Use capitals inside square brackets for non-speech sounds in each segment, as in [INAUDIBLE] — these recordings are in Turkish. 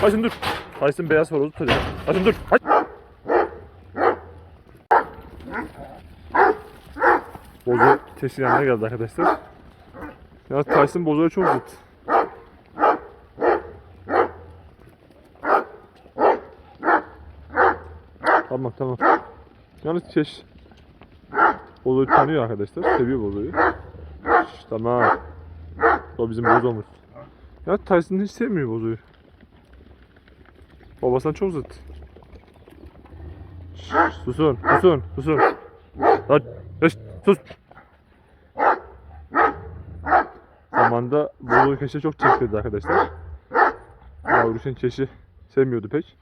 Tyson dur. Tyson beyaz horozu tutacak. Tyson dur. Hay. Bozo kesin yanına geldi arkadaşlar. Ya Tyson Bozo'ya çok zıt. Tamam tamam. Yalnız keş Bozo'yu tanıyor arkadaşlar. Seviyor Bozo'yu. Şş, Tamam. O bizim Bozo'muz. Ya Tyson hiç sevmiyor Bozo'yu. Babasından çok zıt. Susun, susun, susun. Lan, şş, sus. Zamanında Bozo'yu keşe çok çektirdi arkadaşlar. Yavruşun keşi sevmiyordu pek.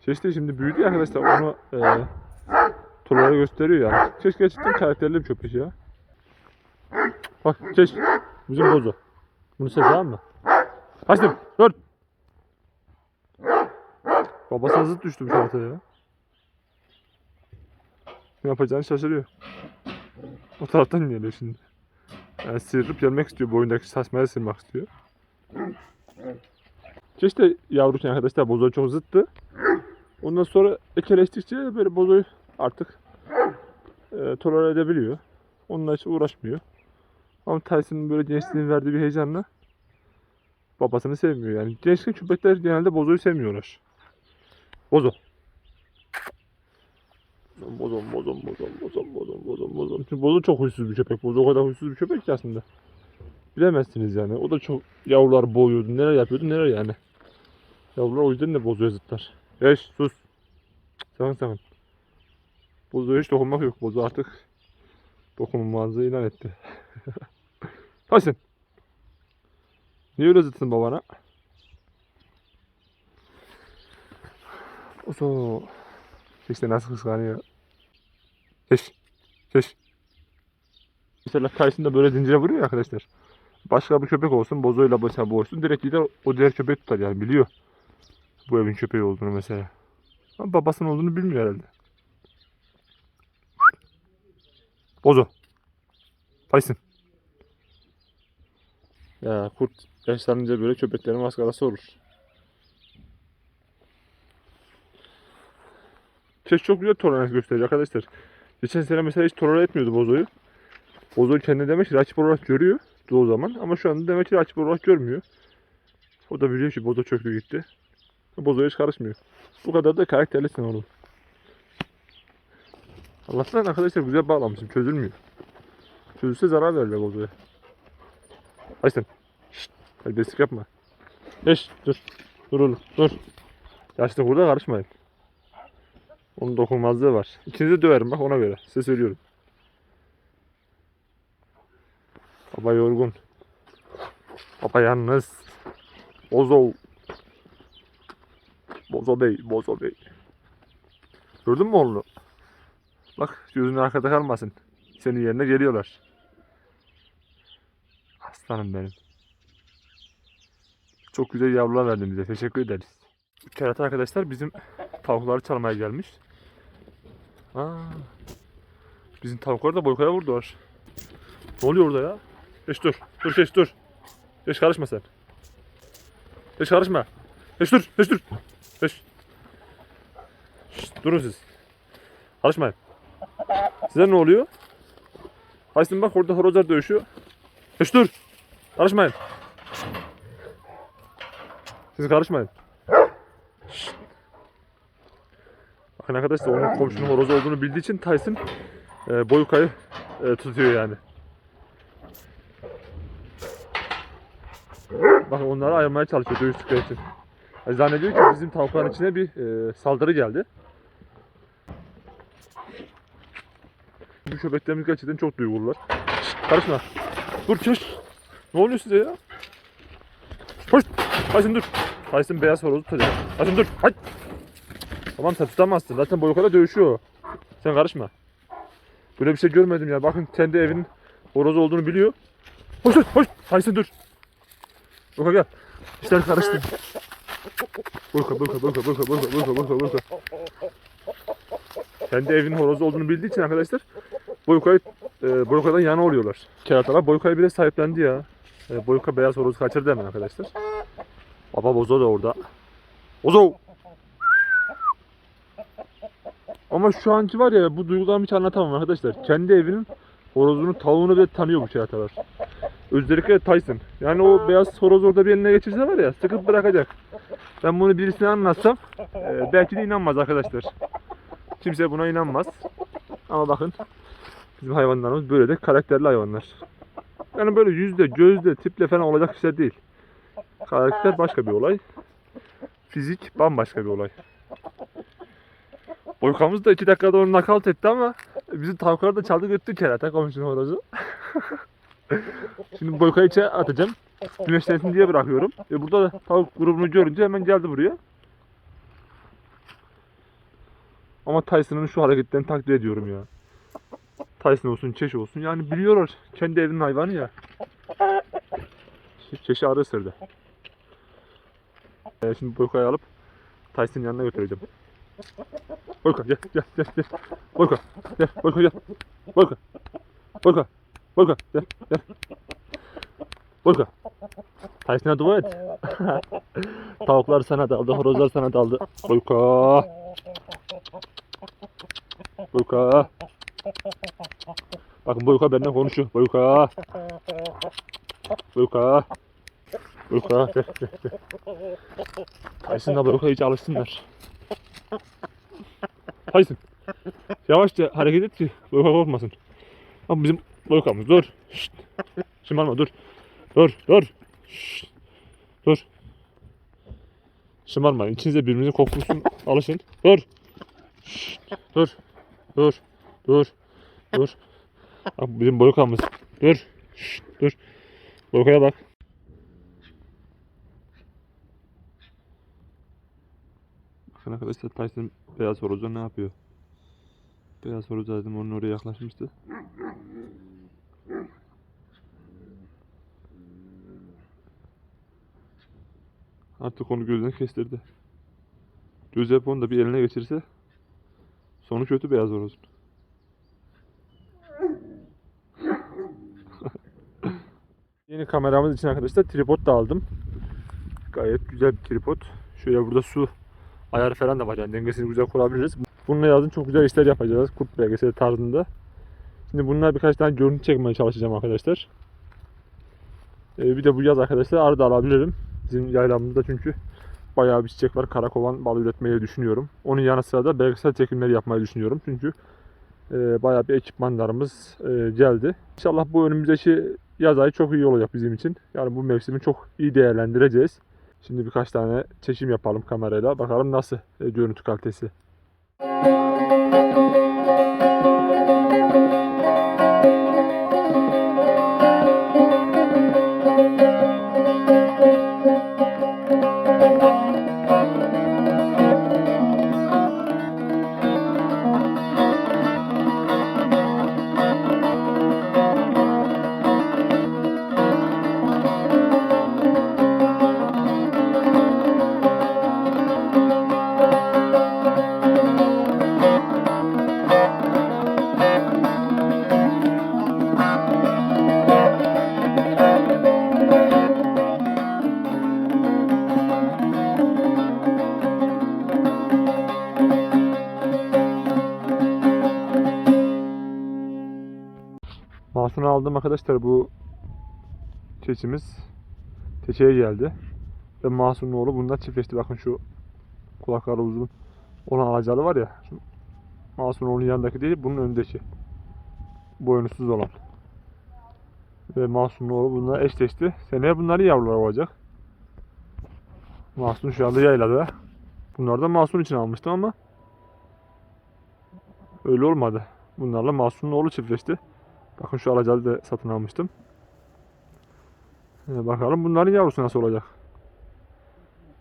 Keş de şimdi büyüdü ya arkadaşlar onu e, turlara gösteriyor yani. Keş gerçekten karakterli bir köpek ya. Bak Keş bizim Bozo. Bunu sev tamam mı? Kaçtım. Dur. Babasına zıt düştü bu şartı ya. Ne yapacağını şaşırıyor. O taraftan geliyor şimdi. Yani sıyırıp gelmek istiyor. Boyundaki saçmaya sığmak istiyor. İşte yavruken arkadaşlar bozoya çok zıttı. Ondan sonra ekeleştikçe böyle bozoyu artık e, tolere edebiliyor. Onunla hiç uğraşmıyor. Ama Tyson'ın böyle gençliğin verdiği bir heyecanla babasını sevmiyor yani. Gençken köpekler genelde bozoyu sevmiyorlar. Bozo. Bozon, bozon, bozon, bozon, bozon, bozon, bozon. Çünkü bozo çok huysuz bir köpek. Bozo o kadar huysuz bir köpek ki aslında. Bilemezsiniz yani. O da çok yavrular boğuyordu. Neler yapıyordu neler yani. Yavrular o yüzden de bozoya zıtlar. Eş sus. Sakın sakın. Bozoya hiç dokunmak yok. Bozo artık dokunulmazlığı ilan etti. [LAUGHS] Tyson. Niye öyle zıttın babana? Oso. İşte nasıl kıskanıyor. Keş. Keş. Mesela Tyson da böyle zincire vuruyor ya arkadaşlar. Başka bir köpek olsun, bozoyla mesela boğuşsun. Direkt gider o diğer köpeği tutar yani biliyor. Bu evin köpeği olduğunu mesela. Ama babasının olduğunu bilmiyor herhalde. Bozo. Tyson. Ya kurt yaşlanınca böyle köpeklerin maskarası olur. Keş çok güzel tolerans gösteriyor arkadaşlar. Geçen sene mesela hiç tolerans etmiyordu Bozo'yu. Bozo kendini demek ki rakip olarak görüyor o zaman ama şu anda demek ki rakip olarak görmüyor. O da biliyor ki Bozo çöktü gitti. Bozo'ya hiç karışmıyor. Bu kadar da karakterlisin oğlum. Allah'tan arkadaşlar güzel bağlamışım çözülmüyor. Çözülse zarar verirler Bozo'ya. Açtın. Şşt. Hadi destek yapma. Eş dur. Dur oğlum dur. Yaşlı burada karışmayın. Onun dokunmazlığı var. İkinizi döverim bak ona göre. Size söylüyorum. Baba yorgun. Baba yalnız. Bozo. Bozo Bey, Bozo Bey. Gördün mü oğlunu? Bak gözünün arkada kalmasın. Senin yerine geliyorlar. Aslanım benim. Çok güzel yavrular verdin bize. Teşekkür ederiz. Kerata arkadaşlar bizim tavukları çalmaya gelmiş. Aa, bizim tavukları da boykaya vurdular. Ne oluyor orada ya? Geç dur. Dur geç dur. Geç karışma sen. Geç karışma. Geç dur. Geç dur. Geç. Durun siz. Karışmayın. Size ne oluyor? Aysin bak orada horozlar dövüşüyor. Geç dur. Karışmayın. Siz karışmayın. Şşt. Bakın arkadaşlar onun komşunun horoz olduğunu bildiği için Tyson e, boyukayı e, tutuyor yani. Bakın onları ayırmaya çalışıyor dövüştükleri için. Yani zannediyor ki bizim tavukların içine bir e, saldırı geldi. Bu köpeklerimiz gerçekten çok duygulular. Karışma. Dur çöş. Ne oluyor size ya? Hoş. Tyson dur. Tyson beyaz horozu tutacak. Tyson dur. Hay. Tamam sen tutamazsın. Zaten boyukada dövüşüyor. Sen karışma. Böyle bir şey görmedim ya. Bakın kendi evinin horoz olduğunu biliyor. Hoş dur. Hoş. Tyson dur. Burka gel. İşler karıştı. Burka, burka, burka, burka, burka, burka, burka, burka. Kendi evinin horozu olduğunu bildiği için arkadaşlar Boyka'yı e, Boyka'dan yana oluyorlar. Keratalar Boyka'yı bile sahiplendi ya. E, Boyka beyaz horozu kaçırdı hemen arkadaşlar. Baba Bozo da orada. Ozo. Ama şu anki var ya bu duygularımı hiç anlatamam arkadaşlar. Kendi evinin horozunu, tavuğunu bile tanıyor bu çeratalar. Özellikle Tyson. Yani o beyaz horoz orada bir eline geçirse var ya sıkıp bırakacak. Ben bunu birisine anlatsam e, belki de inanmaz arkadaşlar. Kimse buna inanmaz. Ama bakın bizim hayvanlarımız böyle de karakterli hayvanlar. Yani böyle yüzde, gözde, tiple falan olacak işler değil. Karakter başka bir olay. Fizik bambaşka bir olay. Boykamız da iki dakikada onu nakalt etti ama bizim tavukları da çaldı götürdü kerata komşunun horozu. [LAUGHS] Şimdi boykayı içe atacağım. Güneşlensin diye bırakıyorum. E burada da tavuk grubunu görünce hemen geldi buraya. Ama Tyson'ın şu hareketlerini takdir ediyorum ya. Tyson olsun, Çeş olsun. Yani biliyorlar. Kendi evinin hayvanı ya. Çeşi arı ısırdı. Ee, şimdi Boyka'yı alıp Tyson'ın yanına götüreceğim. Boyka gel gel gel gel. Boyka gel Boyka gel. Boyka. Boyka. Boyka gel gel. Boyka. Tyson'a dua et. [LAUGHS] Tavuklar sana daldı, horozlar sana daldı. Boyka. Boyka. Bakın Boyka benden konuşuyor. Gel gel gel. Tyson'la Boyka iyice alışsınlar. Tyson. Yavaşça hareket et ki Boyka korkmasın. Ama bizim Boyka'mız dur. Şşt. Şımarma dur. Dur dur. Şşt. Dur. Şımarmayın. İçinizde birbirinizin kokusun. Alışın. Dur. Şşt. Dur. Dur. Dur. Dur. Bak bizim Boyka'mız. Dur. Şşt. Dur. Boyka'ya bak. Bakın arkadaşlar Tyson beyaz horozla ne yapıyor? Beyaz horoz dedim onun oraya yaklaşmıştı. Artık onu gözden kestirdi. Göz yaponu da bir eline geçirse sonu kötü beyaz horozun. [LAUGHS] Yeni kameramız için arkadaşlar tripod da aldım. Gayet güzel bir tripod. Şöyle burada su ayarı falan da var yani dengesini güzel kurabiliriz. Bununla yazın çok güzel işler yapacağız. Kurt belgeseli tarzında. Şimdi bunlar birkaç tane görüntü çekmeye çalışacağım arkadaşlar. Ee, bir de bu yaz arkadaşlar arı da alabilirim. Bizim yaylamızda çünkü bayağı bir çiçek var. Karakovan balı üretmeyi düşünüyorum. Onun yanı sıra da belgesel çekimleri yapmayı düşünüyorum. Çünkü e, bayağı bir ekipmanlarımız e, geldi. İnşallah bu önümüzdeki yaz ayı çok iyi olacak bizim için. Yani bu mevsimi çok iyi değerlendireceğiz. Şimdi birkaç tane çekim yapalım kamerayla. Bakalım nasıl e, görüntü kalitesi. Mahsun'u aldım arkadaşlar bu keçimiz keçeye geldi. Ve Mahsun'un oğlu bundan çiftleşti. Bakın şu kulakları uzun olan alacalı var ya. Şu Mahsun'un oğlunun yanındaki değil bunun önündeki. Boynuzsuz olan. Ve Mahsun'un oğlu bununla eşleşti. Seneye bunların yavruları olacak. Mahsun şu anda yaylada. Bunları da Mahsun için almıştım ama öyle olmadı. Bunlarla Mahsun'un oğlu çiftleşti. Bakın şu alacalı da satın almıştım. Ee, bakalım bunların yavrusu nasıl olacak.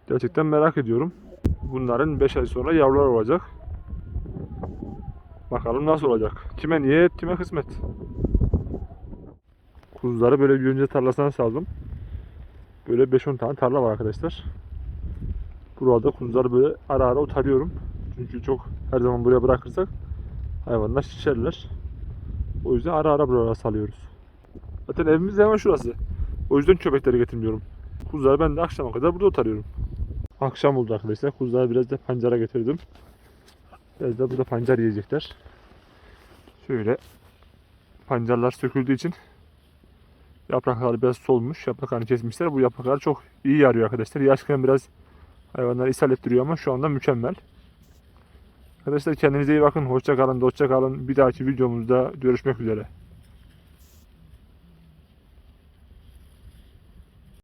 Gerçekten merak ediyorum. Bunların 5 ay sonra yavrular olacak. Bakalım nasıl olacak. Kime niyet, kime kısmet. Kuzuları böyle bir önce tarlasına saldım. Böyle 5-10 tane tarla var arkadaşlar. Burada kuzuları böyle ara ara otarıyorum. Çünkü çok her zaman buraya bırakırsak hayvanlar şişerler. O yüzden ara ara buralara salıyoruz. Zaten evimiz hemen şurası. O yüzden köpekleri getirmiyorum. Kuzuları ben de akşama kadar burada otarıyorum. Akşam oldu arkadaşlar. Kuzulara biraz da pancara getirdim. Biraz da burada pancar yiyecekler. Şöyle pancarlar söküldüğü için yaprakları biraz solmuş. Yapraklarını kesmişler. Bu yapraklar çok iyi yarıyor arkadaşlar. Yaşken biraz hayvanları ishal ettiriyor ama şu anda mükemmel. Arkadaşlar kendinize iyi bakın. Hoşça kalın, dostça kalın. Bir dahaki videomuzda görüşmek üzere.